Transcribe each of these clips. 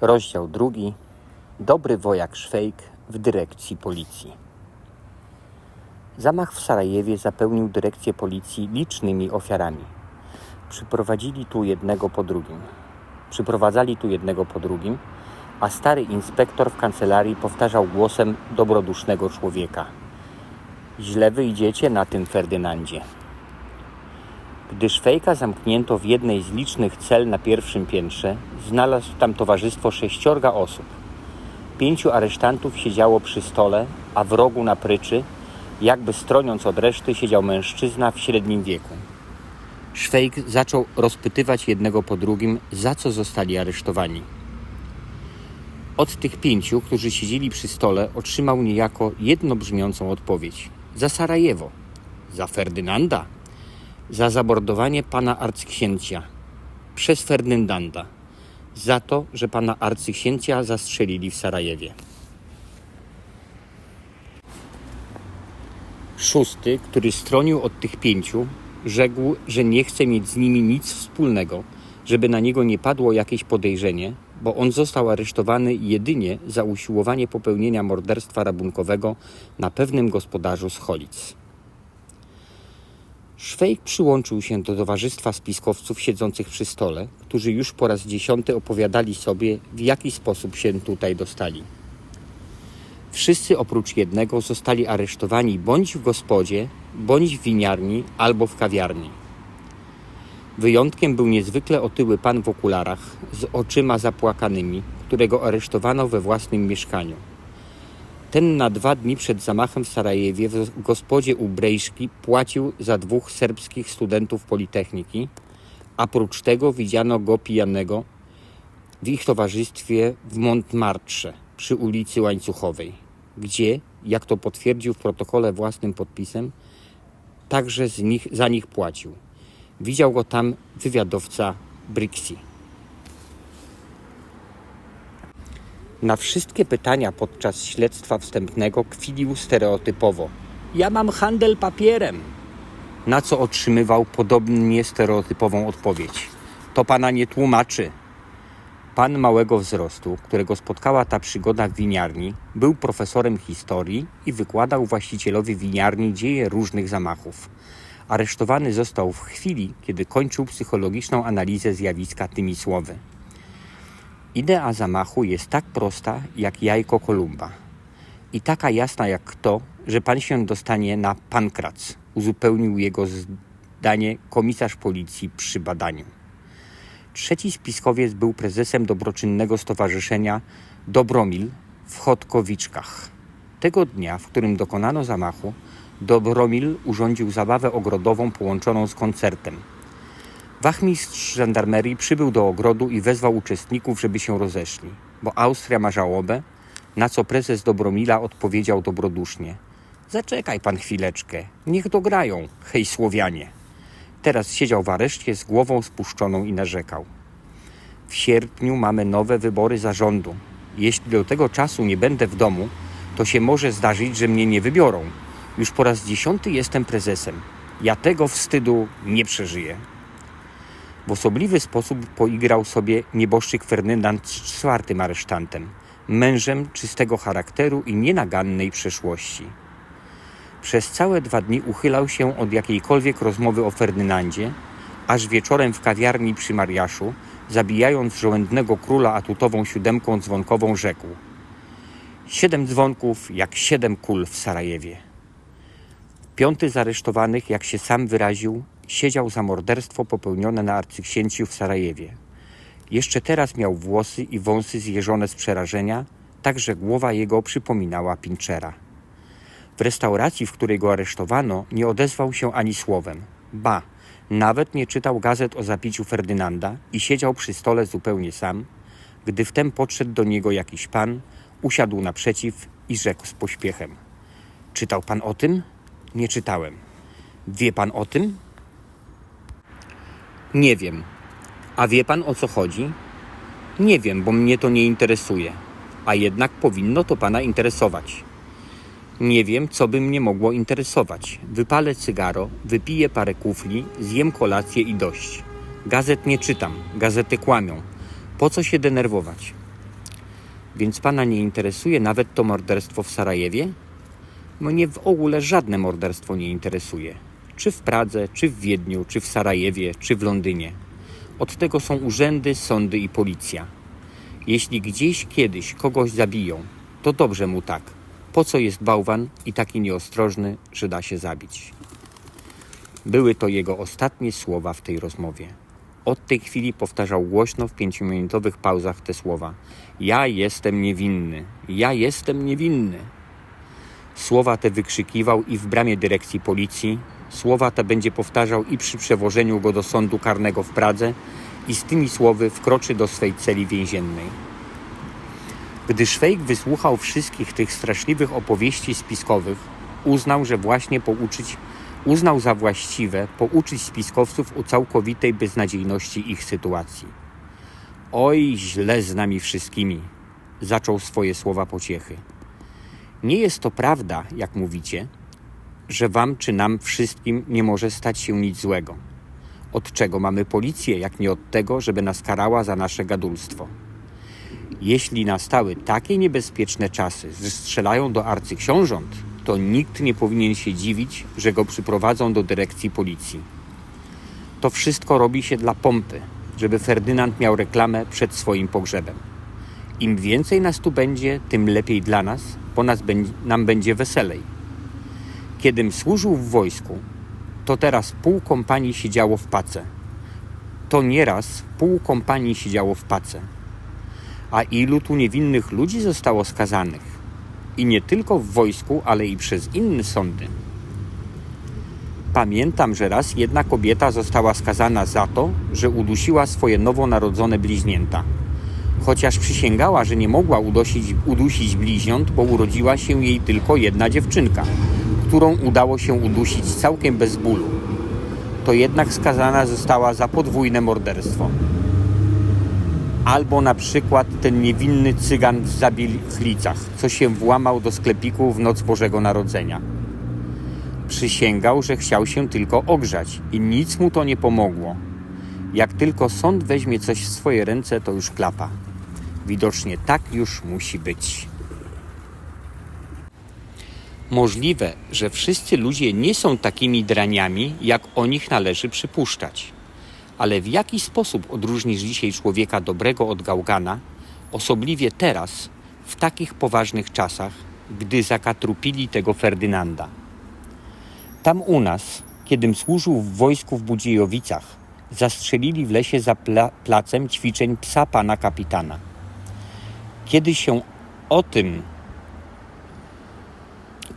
Rozdział drugi. Dobry wojak Szwejk w dyrekcji policji. Zamach w Sarajewie zapełnił dyrekcję policji licznymi ofiarami. Przyprowadzili tu jednego po drugim. Przyprowadzali tu jednego po drugim, a stary inspektor w kancelarii powtarzał głosem dobrodusznego człowieka. Źle wyjdziecie na tym Ferdynandzie. Gdy Szwejka zamknięto w jednej z licznych cel na pierwszym piętrze, znalazł tam towarzystwo sześciorga osób. Pięciu aresztantów siedziało przy stole, a w rogu na pryczy, jakby stroniąc od reszty, siedział mężczyzna w średnim wieku. Szwejk zaczął rozpytywać jednego po drugim, za co zostali aresztowani. Od tych pięciu, którzy siedzieli przy stole, otrzymał niejako jednobrzmiącą odpowiedź. Za Sarajewo. Za Ferdynanda za zamordowanie pana arcyksięcia przez Ferdynanda za to, że pana arcyksięcia zastrzelili w Sarajewie. Szósty, który stronił od tych pięciu, rzekł, że nie chce mieć z nimi nic wspólnego, żeby na niego nie padło jakieś podejrzenie, bo on został aresztowany jedynie za usiłowanie popełnienia morderstwa rabunkowego na pewnym gospodarzu z Cholic. Szwejk przyłączył się do towarzystwa spiskowców siedzących przy stole, którzy już po raz dziesiąty opowiadali sobie, w jaki sposób się tutaj dostali. Wszyscy oprócz jednego zostali aresztowani bądź w gospodzie, bądź w winiarni albo w kawiarni. Wyjątkiem był niezwykle otyły pan w okularach z oczyma zapłakanymi, którego aresztowano we własnym mieszkaniu. Ten na dwa dni przed zamachem w Sarajewie w gospodzie u Brejszki płacił za dwóch serbskich studentów Politechniki, a prócz tego widziano go pijanego w ich towarzystwie w Montmartre przy ulicy Łańcuchowej, gdzie, jak to potwierdził w protokole własnym podpisem, także nich, za nich płacił. Widział go tam wywiadowca Brixi. Na wszystkie pytania podczas śledztwa wstępnego kwilił stereotypowo. Ja mam handel papierem. Na co otrzymywał podobnie stereotypową odpowiedź. To pana nie tłumaczy. Pan małego wzrostu, którego spotkała ta przygoda w winiarni, był profesorem historii i wykładał właścicielowi winiarni dzieje różnych zamachów. Aresztowany został w chwili, kiedy kończył psychologiczną analizę zjawiska tymi słowy. Idea zamachu jest tak prosta jak jajko Kolumba i taka jasna jak to, że pan się dostanie na pankrac, uzupełnił jego zdanie komisarz policji przy badaniu. Trzeci spiskowiec był prezesem dobroczynnego stowarzyszenia Dobromil w Chodkowiczkach. Tego dnia, w którym dokonano zamachu, Dobromil urządził zabawę ogrodową połączoną z koncertem. Wachmistrz żandarmerii przybył do ogrodu i wezwał uczestników, żeby się rozeszli, bo Austria ma żałobę, na co prezes Dobromila odpowiedział dobrodusznie. Zaczekaj pan chwileczkę, niech dograją, hej Słowianie. Teraz siedział w areszcie z głową spuszczoną i narzekał. W sierpniu mamy nowe wybory zarządu. Jeśli do tego czasu nie będę w domu, to się może zdarzyć, że mnie nie wybiorą. Już po raz dziesiąty jestem prezesem. Ja tego wstydu nie przeżyję. W osobliwy sposób poigrał sobie nieboszczyk Ferdynand czwartym aresztantem, mężem czystego charakteru i nienagannej przeszłości. Przez całe dwa dni uchylał się od jakiejkolwiek rozmowy o Ferdynandzie, aż wieczorem w kawiarni przy Mariaszu, zabijając żołędnego króla atutową siódemką dzwonkową, rzekł Siedem dzwonków jak siedem kul w Sarajewie. Piąty z aresztowanych, jak się sam wyraził, siedział za morderstwo popełnione na arcyksięciu w Sarajewie. Jeszcze teraz miał włosy i wąsy zjeżone z przerażenia, tak że głowa jego przypominała Pinchera. W restauracji, w której go aresztowano, nie odezwał się ani słowem. Ba, nawet nie czytał gazet o zapiciu Ferdynanda i siedział przy stole zupełnie sam, gdy wtem podszedł do niego jakiś pan, usiadł naprzeciw i rzekł z pośpiechem: Czytał pan o tym? Nie czytałem. Wie pan o tym? Nie wiem. A wie pan o co chodzi? Nie wiem, bo mnie to nie interesuje. A jednak powinno to pana interesować. Nie wiem, co by mnie mogło interesować. Wypalę cygaro, wypiję parę kufli, zjem kolację i dość. Gazet nie czytam, gazety kłamią. Po co się denerwować? Więc pana nie interesuje nawet to morderstwo w Sarajewie? Mnie w ogóle żadne morderstwo nie interesuje. Czy w Pradze, czy w Wiedniu, czy w Sarajewie, czy w Londynie. Od tego są urzędy, sądy i policja. Jeśli gdzieś kiedyś kogoś zabiją, to dobrze mu tak. Po co jest bałwan i taki nieostrożny, że da się zabić? Były to jego ostatnie słowa w tej rozmowie. Od tej chwili powtarzał głośno w pięciominutowych pauzach te słowa: Ja jestem niewinny, ja jestem niewinny. Słowa te wykrzykiwał i w bramie dyrekcji policji. Słowa te będzie powtarzał i przy przewożeniu go do sądu karnego w Pradze i z tymi słowy wkroczy do swej celi więziennej. Gdy Szwejk wysłuchał wszystkich tych straszliwych opowieści spiskowych, uznał, że właśnie pouczyć, uznał za właściwe pouczyć spiskowców o całkowitej beznadziejności ich sytuacji. Oj, źle z nami wszystkimi, zaczął swoje słowa pociechy. Nie jest to prawda, jak mówicie, że wam czy nam wszystkim nie może stać się nic złego. Od czego mamy policję, jak nie od tego, żeby nas karała za nasze gadulstwo? Jeśli nastały takie niebezpieczne czasy, że strzelają do arcyksiążąt, to nikt nie powinien się dziwić, że go przyprowadzą do dyrekcji policji. To wszystko robi się dla pompy, żeby Ferdynand miał reklamę przed swoim pogrzebem. Im więcej nas tu będzie, tym lepiej dla nas, bo nas, nam będzie weselej. Kiedym służył w wojsku, to teraz pół kompanii siedziało w pace. To nieraz pół kompanii siedziało w pace. A ilu tu niewinnych ludzi zostało skazanych? I nie tylko w wojsku, ale i przez inne sądy. Pamiętam, że raz jedna kobieta została skazana za to, że udusiła swoje nowonarodzone bliźnięta. Chociaż przysięgała, że nie mogła udusić, bliźniąt, bo urodziła się jej tylko jedna dziewczynka, którą udało się udusić całkiem bez bólu. To jednak skazana została za podwójne morderstwo. Albo na przykład ten niewinny cygan w Zabiechlicach, co się włamał do sklepiku w noc Bożego Narodzenia. Przysięgał, że chciał się tylko ogrzać i nic mu to nie pomogło. Jak tylko sąd weźmie coś w swoje ręce, to już klapa. Widocznie tak już musi być. Możliwe, że wszyscy ludzie nie są takimi draniami, jak o nich należy przypuszczać. Ale w jaki sposób odróżnisz dzisiaj człowieka dobrego od gałgana, osobliwie teraz, w takich poważnych czasach, gdy zakatrupili tego Ferdynanda? Tam u nas, kiedym służył w wojsku w Budziejowicach, zastrzelili w lesie za pla placem ćwiczeń psa pana kapitana. Kiedy się o tym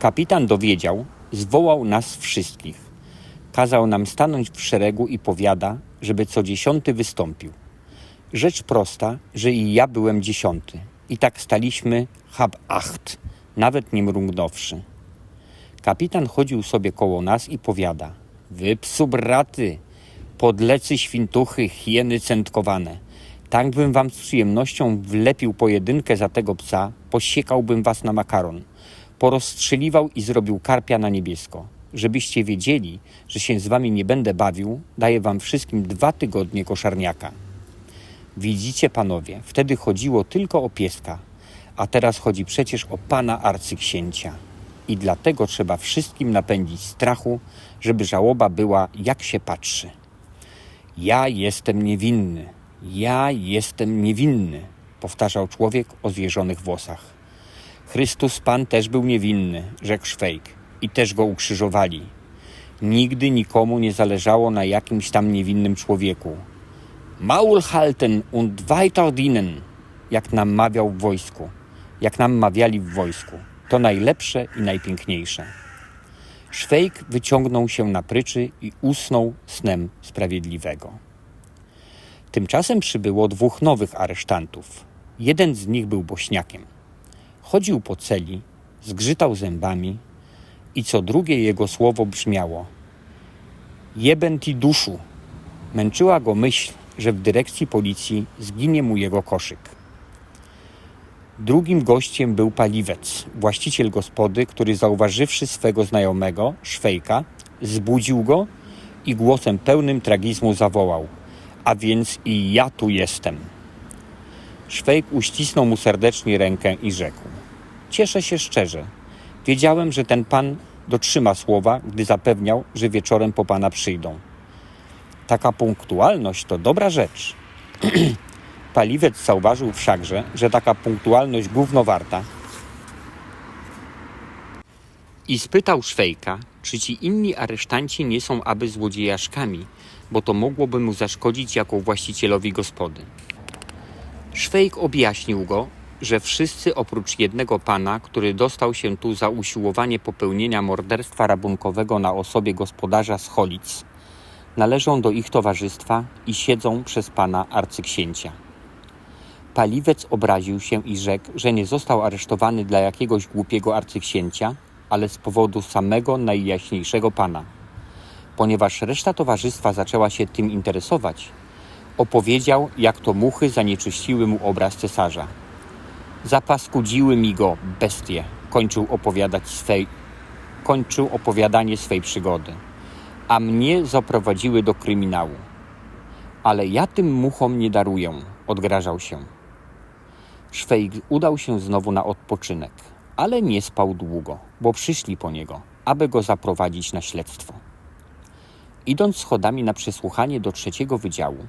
kapitan dowiedział, zwołał nas wszystkich. Kazał nam stanąć w szeregu i powiada, żeby co dziesiąty wystąpił. Rzecz prosta, że i ja byłem dziesiąty. I tak staliśmy hab acht, nawet nie mrugnąwszy. Kapitan chodził sobie koło nas i powiada: Wy psu braty, podlecy świntuchy, hieny centkowane. Tak bym wam z przyjemnością wlepił pojedynkę za tego psa, posiekałbym was na makaron. Porozstrzeliwał i zrobił karpia na niebiesko. Żebyście wiedzieli, że się z wami nie będę bawił, daję wam wszystkim dwa tygodnie koszarniaka. Widzicie, panowie, wtedy chodziło tylko o pieska, a teraz chodzi przecież o pana arcyksięcia. I dlatego trzeba wszystkim napędzić strachu, żeby żałoba była jak się patrzy. Ja jestem niewinny, ja jestem niewinny, powtarzał człowiek o zjeżonych włosach. Chrystus Pan też był niewinny, rzekł Szwejk, i też go ukrzyżowali. Nigdy nikomu nie zależało na jakimś tam niewinnym człowieku. Maul halten und weiter dienen, jak nam mawiał w wojsku, jak nam mawiali w wojsku. To najlepsze i najpiękniejsze. Szwejk wyciągnął się na pryczy i usnął snem sprawiedliwego. Tymczasem przybyło dwóch nowych aresztantów. Jeden z nich był bośniakiem. Chodził po celi, zgrzytał zębami i co drugie jego słowo brzmiało: Jeben ti duszu. Męczyła go myśl, że w dyrekcji policji zginie mu jego koszyk. Drugim gościem był paliwec, właściciel gospody, który zauważywszy swego znajomego, Szwejka, zbudził go i głosem pełnym tragizmu zawołał: A więc i ja tu jestem. Szwejk uścisnął mu serdecznie rękę i rzekł: Cieszę się szczerze. Wiedziałem, że ten pan dotrzyma słowa, gdy zapewniał, że wieczorem po pana przyjdą. Taka punktualność to dobra rzecz. Paliwec zauważył wszakże, że taka punktualność gówno warta i spytał Szwejka, czy ci inni aresztanci nie są aby złodziejaszkami, bo to mogłoby mu zaszkodzić jako właścicielowi gospody. Szwejk objaśnił go, że wszyscy oprócz jednego pana, który dostał się tu za usiłowanie popełnienia morderstwa rabunkowego na osobie gospodarza z Cholic, należą do ich towarzystwa i siedzą przez pana arcyksięcia. Paliwec obraził się i rzekł, że nie został aresztowany dla jakiegoś głupiego arcyksięcia, ale z powodu samego najjaśniejszego pana. Ponieważ reszta towarzystwa zaczęła się tym interesować, opowiedział, jak to muchy zanieczyściły mu obraz cesarza. Zapaskudziły mi go, bestie, kończył opowiadać swej, kończył opowiadanie swej przygody, a mnie zaprowadziły do kryminału. Ale ja tym muchom nie daruję, odgrażał się. Szwejk udał się znowu na odpoczynek, ale nie spał długo, bo przyszli po niego, aby go zaprowadzić na śledztwo. Idąc schodami na przesłuchanie do trzeciego wydziału,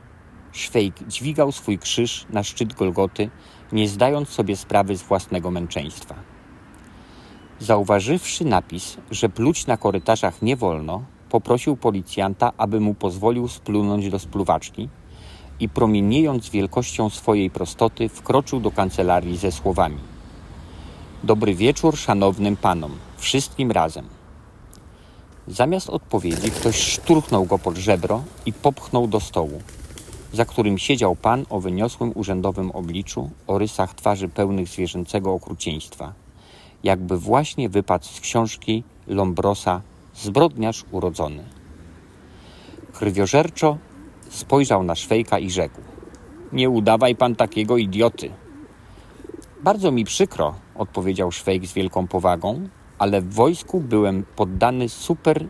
Szwejk dźwigał swój krzyż na szczyt Golgoty, nie zdając sobie sprawy z własnego męczeństwa. Zauważywszy napis, że pluć na korytarzach nie wolno, poprosił policjanta, aby mu pozwolił splunąć do spluwaczki i promieniejąc wielkością swojej prostoty, wkroczył do kancelarii ze słowami: Dobry wieczór szanownym panom, wszystkim razem. Zamiast odpowiedzi ktoś szturchnął go pod żebro i popchnął do stołu, za którym siedział pan o wyniosłym urzędowym obliczu, o rysach twarzy pełnych zwierzęcego okrucieństwa, jakby właśnie wypadł z książki Lombrosa Zbrodniarz urodzony. Krwiożerczo spojrzał na Szwejka i rzekł: Nie udawaj pan takiego idioty. Bardzo mi przykro, odpowiedział Szwejk z wielką powagą, ale w wojsku byłem poddany super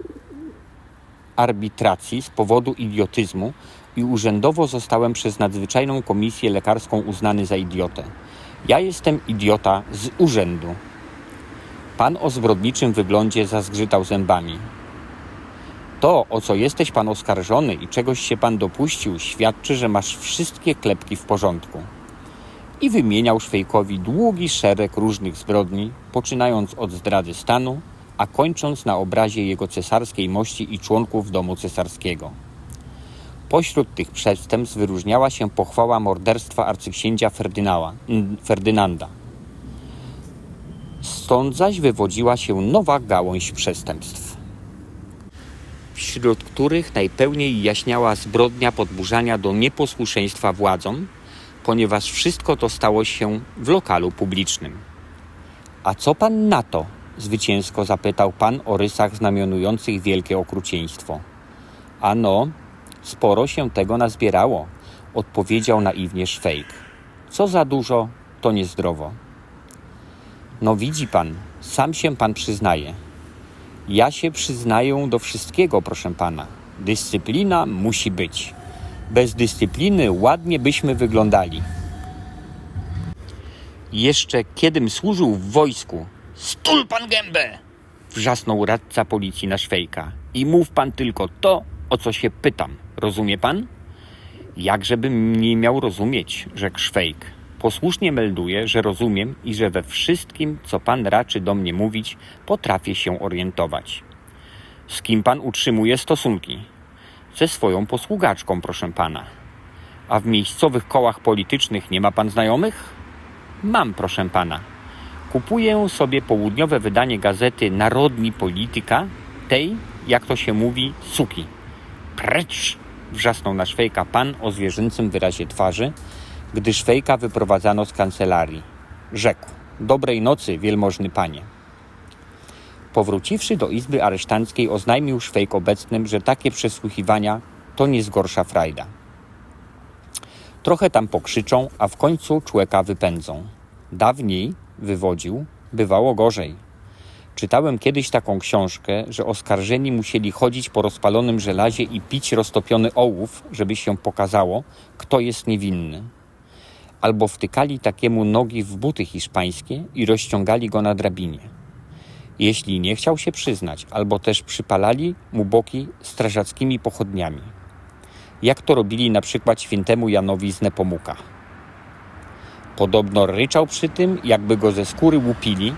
arbitracji z powodu idiotyzmu i urzędowo zostałem przez nadzwyczajną komisję lekarską uznany za idiotę. Ja jestem idiota z urzędu. Pan o zbrodniczym wyglądzie zazgrzytał zębami. To, o co jesteś pan oskarżony i czegoś się pan dopuścił, świadczy, że masz wszystkie klepki w porządku. I wymieniał Szwejkowi długi szereg różnych zbrodni, poczynając od zdrady stanu, a kończąc na obrazie jego cesarskiej mości i członków domu cesarskiego. Pośród tych przestępstw wyróżniała się pochwała morderstwa arcyksięcia Ferdynanda. Stąd zaś wywodziła się nowa gałąź przestępstw, wśród których najpełniej jaśniała zbrodnia podburzania do nieposłuszeństwa władzom, ponieważ wszystko to stało się w lokalu publicznym. A co pan na to? zwycięsko zapytał pan o rysach znamionujących wielkie okrucieństwo. Ano, sporo się tego nazbierało, odpowiedział naiwnie Szwejk. Co za dużo, to niezdrowo. No widzi pan, sam się pan przyznaje. Ja się przyznaję do wszystkiego, proszę pana. Dyscyplina musi być. Bez dyscypliny ładnie byśmy wyglądali. Jeszcze kiedym służył w wojsku, stul pan gębę! Wrzasnął radca policji na Szwejka. I mów pan tylko to, o co się pytam. Rozumie pan? Jakżebym nie miał rozumieć, rzekł Szwejk. Posłusznie melduję, że rozumiem i że we wszystkim, co pan raczy do mnie mówić, potrafię się orientować. Z kim pan utrzymuje stosunki? Ze swoją posługaczką, proszę pana. A w miejscowych kołach politycznych nie ma pan znajomych? Mam, proszę pana. Kupuję sobie południowe wydanie gazety Narodni Polityka, tej, jak to się mówi, suki. Precz! Wrzasnął na Szwejka pan o zwierzęcym wyrazie twarzy, gdy Szwejka wyprowadzano z kancelarii. Rzekł: Dobrej nocy, wielmożny panie. Powróciwszy do izby aresztanckiej, oznajmił Szwejk obecnym, że takie przesłuchiwania to nie zgorsza frajda. Trochę tam pokrzyczą, a w końcu człowieka wypędzą. Dawniej, wywodził, bywało gorzej. Czytałem kiedyś taką książkę, że oskarżeni musieli chodzić po rozpalonym żelazie i pić roztopiony ołów, żeby się pokazało, kto jest niewinny. albo wtykali takiemu nogi w buty hiszpańskie i rozciągali go na drabinie. Jeśli nie chciał się przyznać, albo też przypalali mu boki strażackimi pochodniami. Jak to robili na przykład świętemu Janowi z Nepomuka. Podobno ryczał przy tym, jakby go ze skóry łupili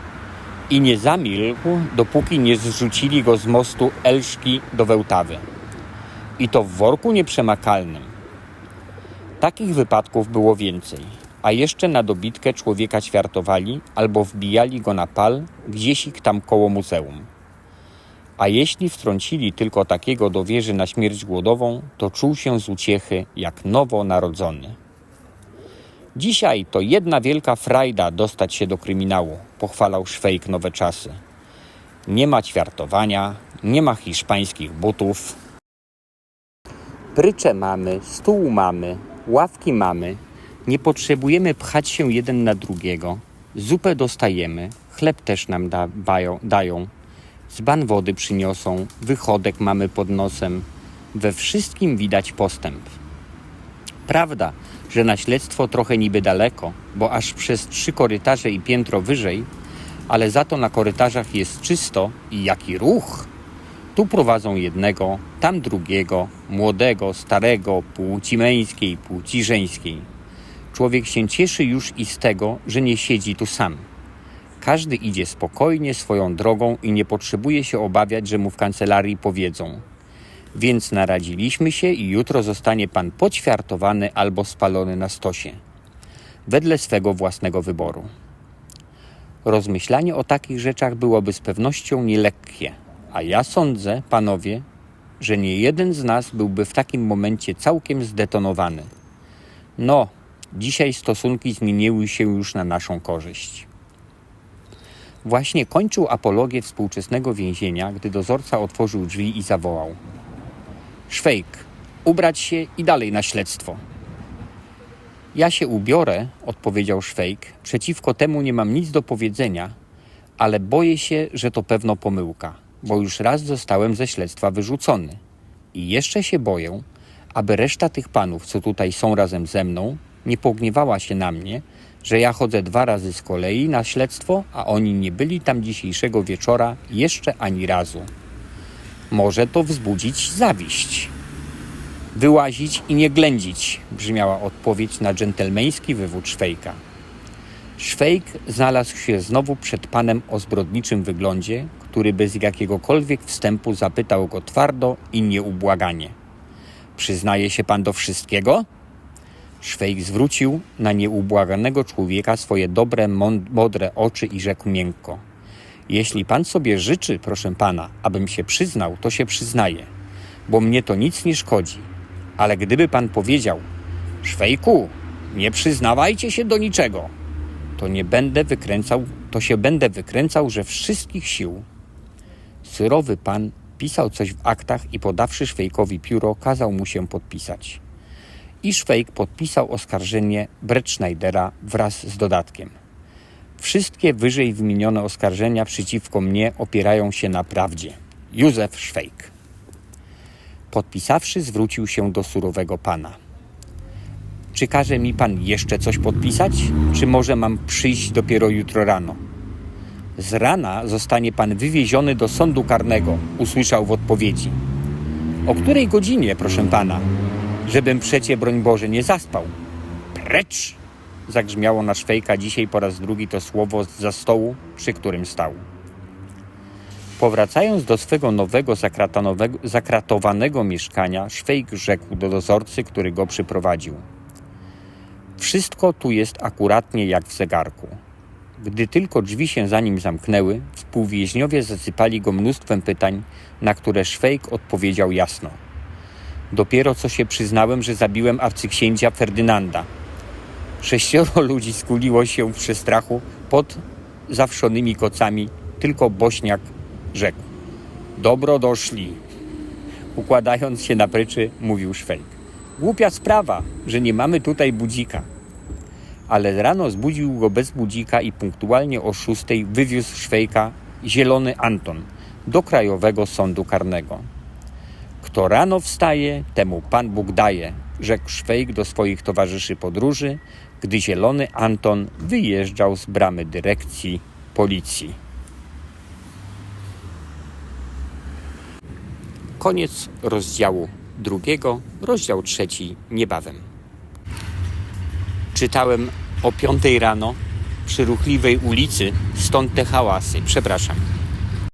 i nie zamilkł, dopóki nie zrzucili go z mostu Elszki do Wełtawy. I to w worku nieprzemakalnym. Takich wypadków było więcej, a jeszcze na dobitkę człowieka ćwiartowali albo wbijali go na pal gdzieś ich tam koło muzeum. A jeśli wtrącili tylko takiego do wieży na śmierć głodową, to czuł się z uciechy jak nowo narodzony. Dzisiaj to jedna wielka frajda dostać się do kryminału, pochwalał Szwejk nowe czasy. Nie ma ćwiartowania, nie ma hiszpańskich butów. Prycze mamy, stół mamy, ławki mamy. Nie potrzebujemy pchać się jeden na drugiego. Zupę dostajemy, chleb też nam da, bają, dają. Dzban wody przyniosą, wychodek mamy pod nosem. We wszystkim widać postęp. Prawda, że na śledztwo trochę niby daleko, bo aż przez trzy korytarze i piętro wyżej, ale za to na korytarzach jest czysto i jaki ruch! Tu prowadzą jednego, tam drugiego, młodego, starego, płci męskiej, płci żeńskiej. Człowiek się cieszy już i z tego, że nie siedzi tu sam. Każdy idzie spokojnie swoją drogą i nie potrzebuje się obawiać, że mu w kancelarii powiedzą. Więc naradziliśmy się i jutro zostanie pan poćwiartowany albo spalony na stosie. Wedle swego własnego wyboru. Rozmyślanie o takich rzeczach byłoby z pewnością nielekkie, a ja sądzę, panowie, że nie jeden z nas byłby w takim momencie całkiem zdetonowany. No, dzisiaj stosunki zmieniły się już na naszą korzyść. Właśnie kończył apologię współczesnego więzienia, gdy dozorca otworzył drzwi i zawołał: Szwejk, ubrać się i dalej na śledztwo. Ja się ubiorę, odpowiedział Szwejk. Przeciwko temu nie mam nic do powiedzenia, ale boję się, że to pewno pomyłka, bo już raz zostałem ze śledztwa wyrzucony. I jeszcze się boję, aby reszta tych panów, co tutaj są razem ze mną, nie pogniewała się na mnie, że ja chodzę dwa razy z kolei na śledztwo, a oni nie byli tam dzisiejszego wieczora jeszcze ani razu. Może to wzbudzić zawiść. Wyłazić i nie ględzić, brzmiała odpowiedź na dżentelmeński wywód Szwejka. Szwejk znalazł się znowu przed panem o zbrodniczym wyglądzie, który bez jakiegokolwiek wstępu zapytał go twardo i nieubłaganie. Przyznaje się pan do wszystkiego? Szwejk zwrócił na nieubłaganego człowieka swoje dobre, modre oczy i rzekł miękko. Jeśli pan sobie życzy, proszę pana, abym się przyznał, to się przyznaję, bo mnie to nic nie szkodzi. Ale gdyby pan powiedział, Szwejku, nie przyznawajcie się do niczego, to nie będę wykręcał, to się będę wykręcał, że wszystkich sił. Syrowy pan pisał coś w aktach i podawszy Szwejkowi pióro, kazał mu się podpisać. I Szwejk podpisał oskarżenie Brett Schneidera wraz z dodatkiem. Wszystkie wyżej wymienione oskarżenia przeciwko mnie opierają się na prawdzie. Józef Szwejk. Podpisawszy, zwrócił się do surowego pana. Czy każe mi pan jeszcze coś podpisać, czy może mam przyjść dopiero jutro rano? Z rana zostanie pan wywieziony do sądu karnego, usłyszał w odpowiedzi. O której godzinie, proszę pana? Żebym przecie, broń Boże, nie zaspał. Precz! Zagrzmiało na Szwejka dzisiaj po raz drugi to słowo za stołu, przy którym stał. Powracając do swego nowego zakratowanego mieszkania, Szwejk rzekł do dozorcy, który go przyprowadził. Wszystko tu jest akuratnie jak w zegarku. Gdy tylko drzwi się za nim zamknęły, współwięźniowie zasypali go mnóstwem pytań, na które Szwejk odpowiedział jasno. Dopiero co się przyznałem, że zabiłem arcyksięcia Ferdynanda. Sześcioro ludzi skuliło się w przestrachu pod zawszonymi kocami, tylko Bośniak rzekł. Dobro doszli. Układając się na pryczy, mówił Szwejk. Głupia sprawa, że nie mamy tutaj budzika. Ale rano zbudził go bez budzika i punktualnie o szóstej wywiózł Szwejka zielony Anton do Krajowego Sądu Karnego. Kto rano wstaje, temu Pan Bóg daje, rzekł Szwejk do swoich towarzyszy podróży, gdy zielony Anton wyjeżdżał z bramy dyrekcji policji. Koniec rozdziału drugiego, rozdział trzeci niebawem. Czytałem o piątej rano przy ruchliwej ulicy, stąd te hałasy. Przepraszam.